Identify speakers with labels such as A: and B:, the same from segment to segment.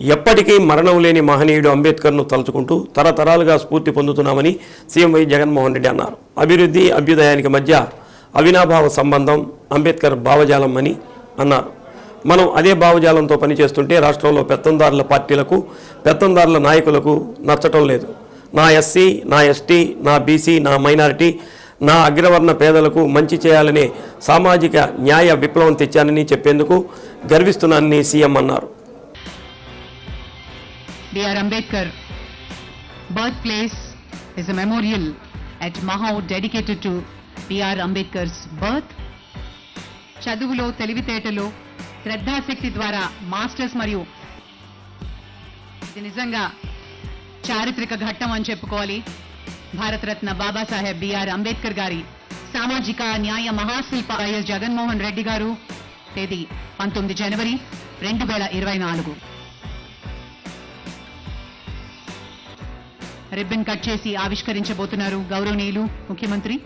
A: ఎప్పటికీ మరణం లేని మహనీయుడు అంబేద్కర్ను తలుచుకుంటూ తరతరాలుగా స్ఫూర్తి పొందుతున్నామని సీఎం వై జగన్మోహన్ రెడ్డి అన్నారు. అభివృద్ధి అభ్యుదయానికి మధ్య అవినాభావ సంబంధం అంబేద్కర్ భావజాలం అని అన్నారు. మనం అదే భావజాలంతో పనిచేస్తుంటే రాష్ట్రంలో పెత్తందారుల పార్టీలకు పెత్తందారుల నాయకులకు నచ్చటం లేదు. నా ఎస్సీ నా ఎస్టీ నా బీసీ నా మైనారిటీ నా అగ్రవర్ణ పేదలకు మంచి చేయాలనే సామాజిక న్యాయ విప్లవం తెచ్చానని చెప్పేందుకు గర్విస్తున్నానని సీఎం అన్నారు.
B: BR Ambedkar birth place is a memorial at Mhow dedicated to BR Ambedkar's birth చదువులో తెలివితేటలో శ్రద్ధాశక్తి ద్వారా మాస్టర్స్ మరియు ఇది నిజంగా చారిత్రక ఘట్టం అని చెప్పుకోవాలి. భారతరత్న బాబాసాహెబ్ బిఆర్ అంబేద్కర్ గారి సామాజిక న్యాయ మహాశిల్ప వైఎస్ జగన్మోహన్ రెడ్డి గారు తేదీ పంతొమ్మిది జనవరి రెండు వేల ఇరవై నాలుగు. రిబ్బన్ కట్ చేసి ఆవిష్కరించబోతున్నారు గౌరవనీయులు ముఖ్యమంత్రి.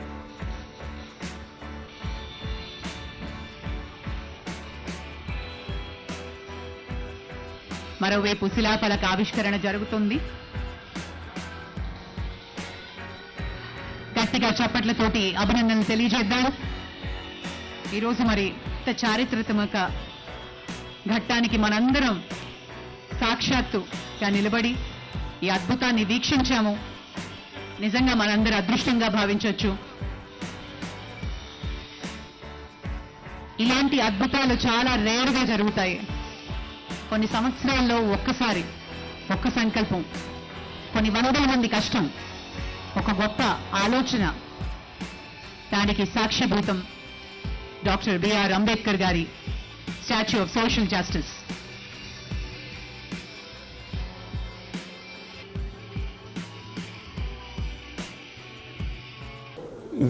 B: మరోవైపు శిలాఫలక ఆవిష్కరణ జరుగుతుంది. గట్టిగా చప్పట్లతోటి అభినందనలు తెలియజేద్దాం. ఈరోజు మరి ఇంత చారిత్రాత్మక ఘట్టానికి మనందరం సాక్షాత్తుగా నిలబడి ఈ అద్భుతాన్ని వీక్షించాము. నిజంగా మనందరూ అదృష్టంగా భావించవచ్చు ఇలాంటి అద్భుతాలు చాలా రేరుగా జరుగుతాయి. కొన్ని సంవత్సరాల్లో ఒక్కసారి ఒక్క సంకల్పం కొన్ని వందల మంది కష్టం ఒక గొప్ప ఆలోచన దానికి సాక్షిభూతం డాక్టర్ బిఆర్ అంబేద్కర్ గారి statue of social justice.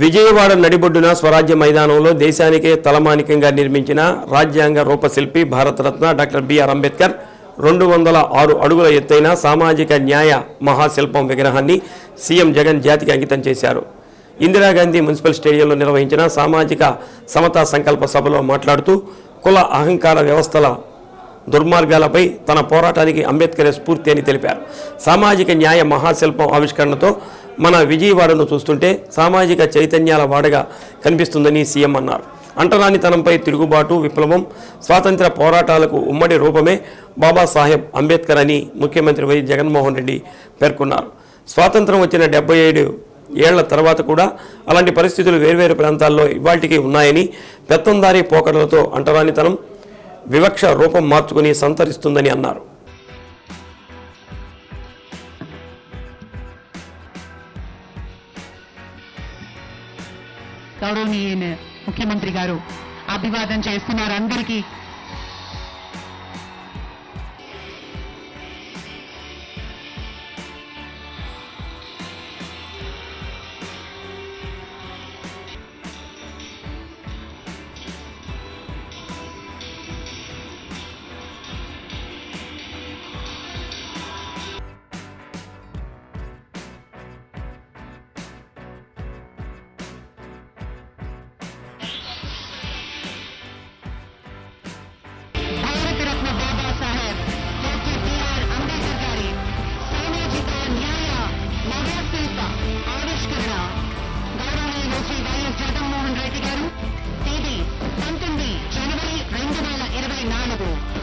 A: Vijayawada నడిబొడ్డున స్వరాజ్య మైదానంలో దేశానికే తలమానికంగా నిర్మించిన రాజ్యాంగ రూపశిల్పి భారతరత్న డాక్టర్ బిఆర్ అంబేద్కర్ రెండు వందల ఆరు అడుగుల ఎత్తైన సామాజిక న్యాయ మహాశిల్పం విగ్రహాన్ని సీఎం జగన్ జాతికి అంకితం చేశారు. ఇందిరాగాంధీ మున్సిపల్ స్టేడియంలో నిర్వహించిన సామాజిక సమతా సంకల్ప సభలో మాట్లాడుతూ కుల అహంకార వ్యవస్థల దుర్మార్గాలపై తన పోరాటానికి అంబేద్కర్ స్ఫూర్తి అని తెలిపారు. సామాజిక న్యాయ మహాశిల్పం ఆవిష్కరణతో మన విజయవాడను చూస్తుంటే సామాజిక చైతన్యాల వాడగా కనిపిస్తుందని సీఎం అన్నారు. అంటరానితనంపై తిరుగుబాటు విప్లవం స్వాతంత్ర పోరాటాలకు ఉమ్మడి రూపమే బాబాసాహెబ్ అంబేద్కర్ అని ముఖ్యమంత్రి వై జగన్మోహన్ రెడ్డి పేర్కొన్నారు. స్వాతంత్రం వచ్చిన డెబ్బై ఏడు ఏళ్ళ తర్వాత కూడా అలాంటి పరిస్థితులు వేర్వేరు ప్రాంతాల్లో ఇవాటికి ఉన్నాయని పెత్తందారీ పోకడలతో అంటరానితనం వివక్ష రూపం మార్చుకుని సంతరిస్తుందని అన్నారు.
B: గౌరవనీయ ముఖ్యమంత్రి గారు అభివాదం చేస్తున్నారు అందరికీ Thank you.